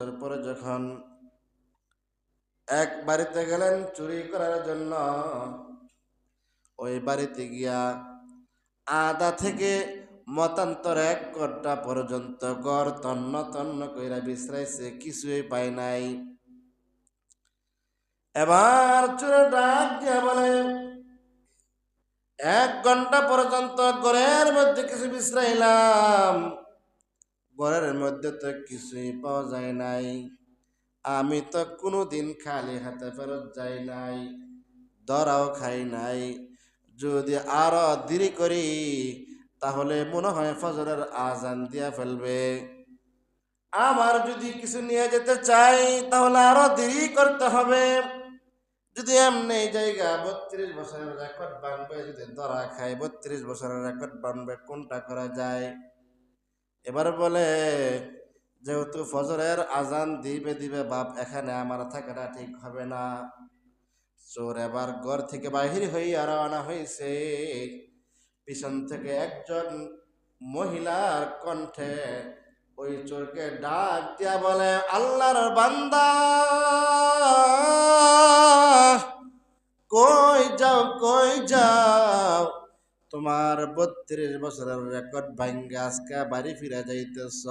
তারপরে যখন এক বাড়িতে গেলেন চুরি করার জন্য, ওই বাড়িতে গিয়া আদা থেকে মতান্তর এক ঘণ্টা পর্যন্ত গড় তন্ন তন্ন কইরা বিশ্রাইছে, কিছুই পায় নাই। এবার চুরে ডাক দিয়া বলে, এক ঘণ্টা পর্যন্ত গড়ের মধ্যে কিছু বিশ্রাইলাম। ঘরের মধ্যে তো কিছুই পাওয়া যায় নাই। আমি তো কোনোদিন খালি হাতে ফেরত যাই নাই দরাও খাই নাই। যদি আরও দেরি করি, তাহলে মনে হয় ফজরের আজান দিয়া ফেলবে। আমার যদি কিছু নিয়ে যেতে চাই, তাহলে আরও দেরি করতে হবে। যদি এমনি জায়গা বত্রিশ বছরের রেকর্ড বানবে, যদি ধরা খায় বত্রিশ বছরের রেকর্ড বানবে, কোনটা করা যায়? এবার বলে, যেহেতু ফজরের আজান দিবে দিবে বাপ, এখানে আমার থাকাটা ঠিক হবে না। চোর এবার ঘর থেকে বাহির হইয়া রওনা হয়েছে। পিছন থেকে একজন মহিলার কণ্ঠে ওই চোরকে ডাক দিয়া বলে, আল্লাহর বান্দা, কই যাও কই যাও? তোমার বত্রিশ বছরের রেকর্ড ভাঙ্গে আজকে বাড়ি ফিরে যাইতেছ।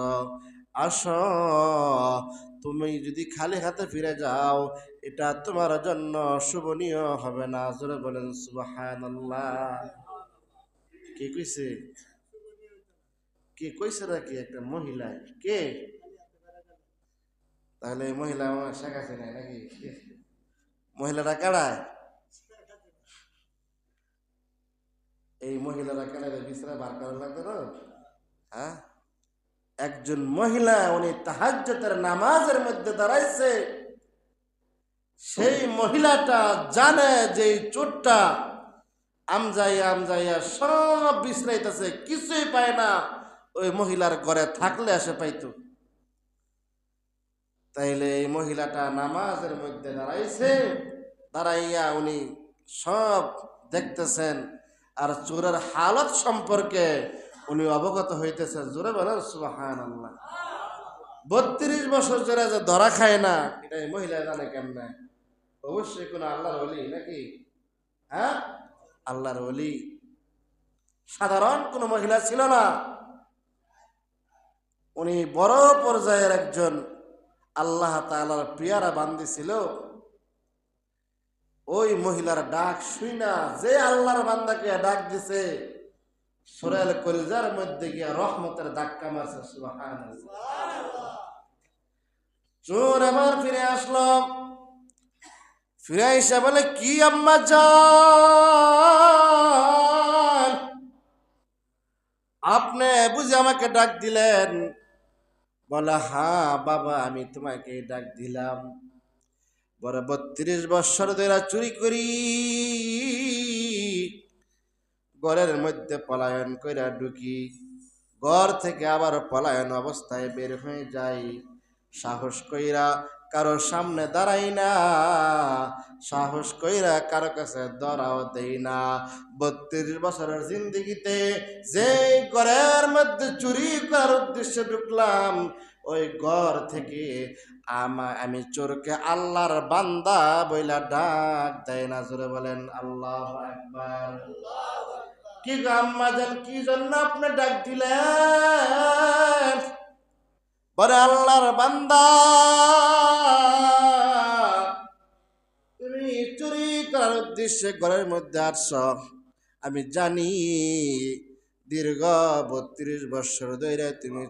আস, তুমি যদি খালি হাতে ফিরে যাও, এটা তোমার জন্য শুভনীয় হবে না। জোরে বলেন, সুবহানাল্লাহ। কে কইছে? কে কইছে নাকি একটা মহিলা? কে? তাহলে মহিলা আমার শেখাছে নাই নাকি? মহিলাটা কাড়ায় এই মহিলারা কাড়ায় বিছরা বার করার লাগবে না? হ্যাঁ? একজন মহিলা, উনি তাহাজ্জতের নামাজের মধ্যে দাঁড়াইছে। সেই মহিলাটা জানে যে চোরটা আমজাইয়া আমজাইয়া সব বিশ্রাইতেছে, কিছুই পায় না। ওই মহিলার ঘরে থাকলে আসে পাইতো। তাইলে এই মহিলাটা নামাজের মধ্যে দাঁড়াইছে। দাঁড়াইয়া উনি সব দেখতেছেন। আর চোরের হালত সম্পর্কে উনি অবগত হইতেছেন। জোরে বলেন সুবাহান আল্লাহ বত্রিশ বছর জোরে যে ধরা খায় না, এটা এই মহিলা জানে কেমনে? অবশ্যই কোন আল্লাহর অলি নাকি? হ্যাঁ? আল্লাহর অলি সাধারণ কোন মহিলা ছিল না। উনি বড় পর্যায়ের একজন আল্লাহ তালার পিয়ারা বান্দি ছিল। ওই মহিলার ডাক শুই না, যে আল্লাহর বান্দাকে ডাক দিছে সোরেল কলিজার মধ্যে গিয়া রহমতের ধাক্কা মারছে সুবহান চোর আবার ফিরে আসলাম ফিরে এসে বলে, কি আম্মা যান আপনি বুঝে আমাকে ডাক দিলেন? বলে হ্যাঁ বাবা, আমি তোমাকে ডাক দিলাম। বড় বত্রিশ বৎসর ধরে চুরি করি। ঘরের মধ্যে পলায়ন কইরা ঢুকি। ঘর থেকে আবার পলায়ন অবস্থায় বের হয়ে যাই। সাহস কইরা কারও সামনে দাঁড়াই না। সাহস কইরা কারও কাছে ধরাও দেই না। বত্রিশ বছরের জিন্দিগিতে যে ঘরের মধ্যে চুরি করার উদ্দেশ্যে ঢুকলাম ওই ঘর থেকে আমা আমি চোরকে আল্লাহর বান্দা বইলা ডাক দেয় না, জোরে বলেন, আল্লাহ একবার কি আম্মা জান, কি জন্য আপনি ডাক দিলেন? বলে আল্লাহর বান্দা। তুমি চুরি করার উদ্দেশ্যে ঘরের মধ্যে আসছ। আমি জানি দীর্ঘ বত্রিশ বছর ধরে তুমি